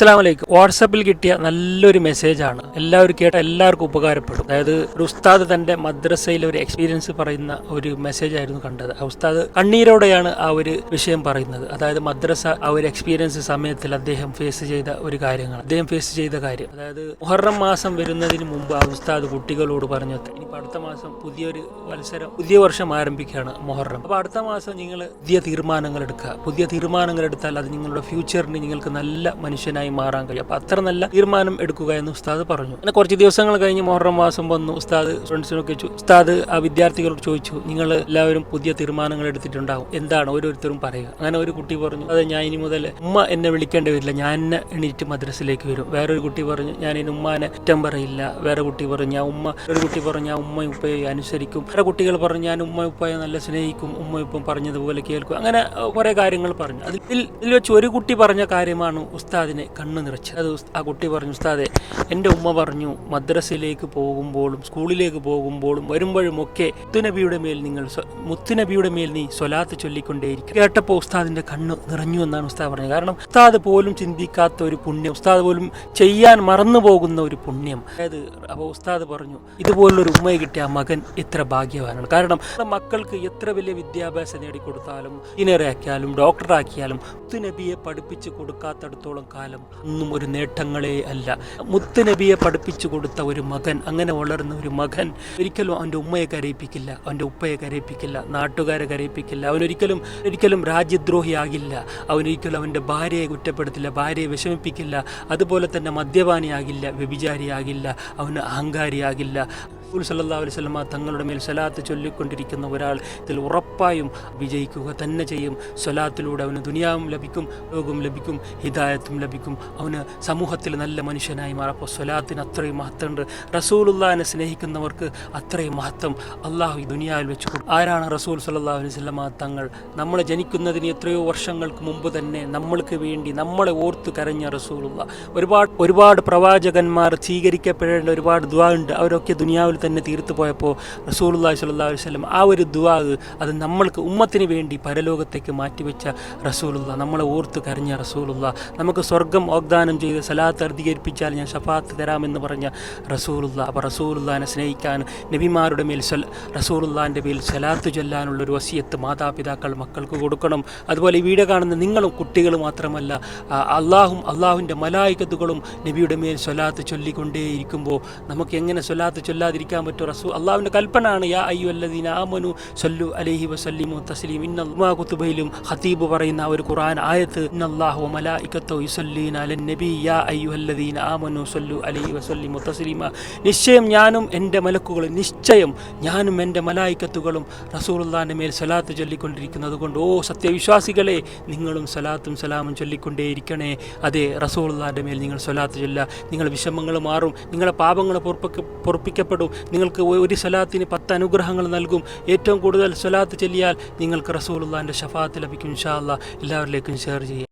അസ്സാം വലൈക്കും വാട്സപ്പിൽ കിട്ടിയ നല്ലൊരു മെസ്സേജാണ് എല്ലാവരും കേട്ട എല്ലാവർക്കും ഉപകാരപ്പെടും. അതായത് ഒരു ഉസ്താദ് തന്റെ മദ്രസയിലെ ഒരു എക്സ്പീരിയൻസ് പറയുന്ന ഒരു മെസ്സേജ് ആയിരുന്നു കണ്ടത്. ആ ഉസ്താദ് കണ്ണീരോടെയാണ് ആ ഒരു വിഷയം പറയുന്നത്. അതായത് മദ്രസ ആ ഒരു എക്സ്പീരിയൻസ് സമയത്തിൽ അദ്ദേഹം ഫേസ് ചെയ്ത ഒരു കാര്യങ്ങൾ അദ്ദേഹം ഫേസ് ചെയ്ത കാര്യം. അതായത് മുഹറം മാസം വരുന്നതിന് മുമ്പ് ആ ഉസ്താദ് കുട്ടികളോട് പറഞ്ഞു ഇനിയിപ്പോൾ അടുത്ത മാസം പുതിയൊരു മത്സരം പുതിയ വർഷം ആരംഭിക്കുകയാണ് മുഹറം. അപ്പോൾ അടുത്ത മാസം നിങ്ങൾ പുതിയ തീരുമാനങ്ങൾ എടുക്കുക. പുതിയ തീരുമാനങ്ങൾ എടുത്താൽ അത് നിങ്ങളുടെ ഫ്യൂച്ചറിന് നിങ്ങൾക്ക് നല്ല മനുഷ്യനായി മാറാൻ കഴിയും. അപ്പോൾ അത്ര നല്ല തീരുമാനം എടുക്കുക എന്ന് ഉസ്താദ് പറഞ്ഞു. അങ്ങനെ കുറച്ച് ദിവസങ്ങൾ കഴിഞ്ഞ് മോഹറം മാസം വന്നു. ഉസ്താദ് ഫ്രണ്ട്സിനൊക്കെ ചോ- ഉസ്താദ് ആ വിദ്യാർത്ഥികളോട് ചോദിച്ചു നിങ്ങൾ എല്ലാവരും പുതിയ തീരുമാനങ്ങൾ എടുത്തിട്ടുണ്ടാവും. എന്താണ്? ഓരോരുത്തരും പറയുക. അങ്ങനെ ഒരു കുട്ടി പറഞ്ഞു അതെ ഞാൻ ഇനി മുതൽ ഉമ്മ എന്നെ വിളിക്കേണ്ടി വരില്ല. ഞാൻ എന്നെ എണീറ്റ് മദ്രസയിലേക്ക് വരും. വേറൊരു കുട്ടി പറഞ്ഞു ഞാൻ ഇനി ഉമ്മാനെ കുറ്റം പറയില്ല. വേറെ കുട്ടി പറഞ്ഞു ഞാൻ ഉമ്മ ഒരു കുട്ടി പറഞ്ഞു ഞാൻ ഉമ്മ ഉപ്പയെ അനുസരിക്കും. വേറെ കുട്ടികൾ പറഞ്ഞു ഞാൻ ഉമ്മ ഉപ്പയെ നല്ല സ്നേഹിക്കും. ഉമ്മ ഇപ്പം പറഞ്ഞതുപോലെ കേൾക്കും. അങ്ങനെ കുറേ കാര്യങ്ങൾ പറഞ്ഞു. അതിൽ ഇതിൽ വെച്ച് ഒരു കുട്ടി പറഞ്ഞ കാര്യമാണ് ഉസ്താദിനെ കണ്ണു നിറച്ചു. അത് ആ കുട്ടി പറഞ്ഞു ഉസ്താദെ എന്റെ ഉമ്മ പറഞ്ഞു മദ്രസയിലേക്ക് പോകുമ്പോഴും സ്കൂളിലേക്ക് പോകുമ്പോഴും വരുമ്പോഴും ഒക്കെ മുത്തുനബിയുടെ മേൽ നിങ്ങൾ മുത്തുനബിയുടെ മേൽ നീ സ്വലാത്ത് ചൊല്ലിക്കൊണ്ടേയിരിക്കും. കേട്ടപ്പോൾ ഉസ്താദിന്റെ കണ്ണ് നിറഞ്ഞു എന്നാണ് ഉസ്താദ് പറഞ്ഞത്. കാരണം ഉസ്താദ് പോലും ചിന്തിക്കാത്ത ഒരു പുണ്യം ഉസ്താദ് പോലും ചെയ്യാൻ മറന്നു പോകുന്ന ഒരു പുണ്യം. അതായത് അപ്പോൾ ഉസ്താദ് പറഞ്ഞു ഇതുപോലൊരു ഉമ്മയെ കിട്ടിയ മകൻ എത്ര ഭാഗ്യവാനാണ്. കാരണം മക്കൾക്ക് എത്ര വലിയ വിദ്യാഭ്യാസം നേടിക്കൊടുത്താലും എഞ്ചിനീയറാക്കിയാലും ഡോക്ടറാക്കിയാലും മുത്തുനബിയെ പഠിപ്പിച്ചു കൊടുക്കാത്തടത്തോളം കാലം ഒന്നും ഒരു നേട്ടങ്ങളേ അല്ല. മുത്തുനബിയെ പഠിപ്പിച്ചു കൊടുത്ത ഒരു മകൻ അങ്ങനെ വളർന്ന ഒരു മകൻ ഒരിക്കലും അവന്റെ ഉമ്മയെ കരയിപ്പിക്കില്ല അവന്റെ ഉപ്പയെ കരയിപ്പിക്കില്ല നാട്ടുകാരെ കരയിപ്പിക്കില്ല. അവനൊരിക്കലും ഒരിക്കലും രാജ്യദ്രോഹിയാകില്ല അവനൊരിക്കലും അവന്റെ ഭാര്യയെ കുറ്റപ്പെടുത്തില്ല ഭാര്യയെ വിഷമിപ്പിക്കില്ല. അതുപോലെ തന്നെ മദ്യപാനിയാകില്ല വ്യഭിചാരിയാകില്ല അവന് അഹങ്കാരിയാകില്ല. റസൂൽ സല്ലല്ലാഹു അലൈഹി വസല്ലമ തങ്ങളുടെ മേൽ സലാത്ത് ചൊല്ലിക്കൊണ്ടിരിക്കുന്ന ഒരാൾ ഇതിൽ ഉറപ്പായും വിജയിക്കുക തന്നെ ചെയ്യും. സ്വലാത്തിലൂടെ അവന് ദുനിയാവും ലഭിക്കും ലോകവും ലഭിക്കും ഹിദായത്തും ലഭിക്കും. അവന് സമൂഹത്തിൽ നല്ല മനുഷ്യനായി മാറും. അപ്പോൾ സ്വലാത്തിന് അത്രയും മഹത്വമുണ്ട് റസൂലുള്ളാഹിനെ സ്നേഹിക്കുന്നവർക്ക് അത്രയും മഹത്വം അള്ളാഹു ഈ ദുനിയാവിൽ വെച്ചു കൊടുക്കും ആരാണ് റസൂൽ സല്ലാ അലൈഹി വസല്ലമ തങ്ങൾ? നമ്മൾ ജനിക്കുന്നതിന് എത്രയോ വർഷങ്ങൾക്ക് മുമ്പ് തന്നെ നമ്മൾക്ക് വേണ്ടി നമ്മളെ ഓർത്ത് കരഞ്ഞ റസൂലുള്ള ഒരുപാട് ഒരുപാട് പ്രവാചകന്മാർ സ്വീകരിക്കപ്പെടേണ്ട ഒരുപാട് ദ്വാ ഉണ്ട്. അവരൊക്കെ ദുനിയാവിൽ തന്നെ തീർത്തു പോയപ്പോൾ റസൂലുള്ളാഹി സ്വല്ലാ വസല്ലം ആ ഒരു ദുവാഗ് അത് നമ്മൾക്ക് ഉമ്മത്തിന് വേണ്ടി പരലോകത്തേക്ക് മാറ്റിവെച്ച റസൂലുള്ള നമ്മളെ ഓർത്ത് കരഞ്ഞ റസൂലുള്ള നമുക്ക് സ്വർഗം വാഗ്ദാനം ചെയ്ത് സലാത്ത് അർദ്ധീകരിപ്പിച്ചാൽ ഞാൻ ഷഫാത്ത് തരാമെന്ന് പറഞ്ഞ റസൂലുള്ള അപ്പോൾ റസൂലുള്ളാനെ സ്നേഹിക്കാൻ നബിമാരുടെ മേൽ സ്വൽ റസൂലുള്ളാന്റെ മേൽ സലാത്ത് ചൊല്ലാനുള്ള ഒരു വസിയത്ത് മാതാപിതാക്കൾ മക്കൾക്ക് കൊടുക്കണം. അതുപോലെ ഈ വീഡിയോ കാണുന്ന നിങ്ങളും കുട്ടികൾ മാത്രമല്ല അള്ളാഹും അള്ളാഹുവിന്റെ മലായികത്തുകളും നബിയുടെ മേൽ സ്വലാത്ത് ചൊല്ലിക്കൊണ്ടേയിരിക്കുമ്പോൾ നമുക്ക് എങ്ങനെ സ്വലാത്ത് ചൊല്ലാതിരിക്കാൻ പറ്റും റസൂ അള്ളാഹുവിന്റെ കൽപ്പനയാണ് യാ അയ്യു അല്ലദീന ആമനു സല്ലു അലഹി വസല്ലിമു തസ്ലീം ഇന്ന ഉമാ കുത്തുബയിലും ഖതീബ് പറയുന്ന ഒരു ഖുറാൻ ആയത്ത് ഇന്നല്ലാഹു ഇക്കത്തോ യുസല്ലീന അലൻ നബി യാ അയ്യു അല്ലദീന ആമനു സല്ലു അലഹി വസല്ലിമു തസ്ലീമ. നിശ്ചയം ഞാനും എന്റെ മലക്കുകളും നിശ്ചയം ഞാനും എന്റെ മലായിക്കത്തുകളും റസൂലുള്ളാഹിന്റെ മേൽ സലാത്ത് ചൊല്ലിക്കൊണ്ടിരിക്കുന്നത് കൊണ്ട് ഓ സത്യവിശ്വാസികളെ നിങ്ങളും സലാത്തും സലാമും ചൊല്ലിക്കൊണ്ടേയിരിക്കണേ. അതെ റസൂലുള്ളാഹിന്റെ മേൽ നിങ്ങൾ സലാത്ത് ചൊല്ല നിങ്ങളുടെ വിഷമങ്ങൾ മാറും നിങ്ങളുടെ പാപങ്ങൾ പൊറുപ്പിക്ക പൊറുപ്പിക്കപ്പെടും. നിങ്ങൾക്ക് ഒരു സ്വലാത്തിന് പത്ത് അനുഗ്രഹങ്ങൾ നൽകും. ഏറ്റവും കൂടുതൽ സ്വലാത്ത് ചൊല്ലിയാൽ നിങ്ങൾക്ക് റസൂലുള്ളാഹിന്റെ ഷഫാത്ത് ലഭിക്കും ഇൻഷാ അല്ലാ എല്ലാവരിലേക്കും ഷെയർ ചെയ്യാം.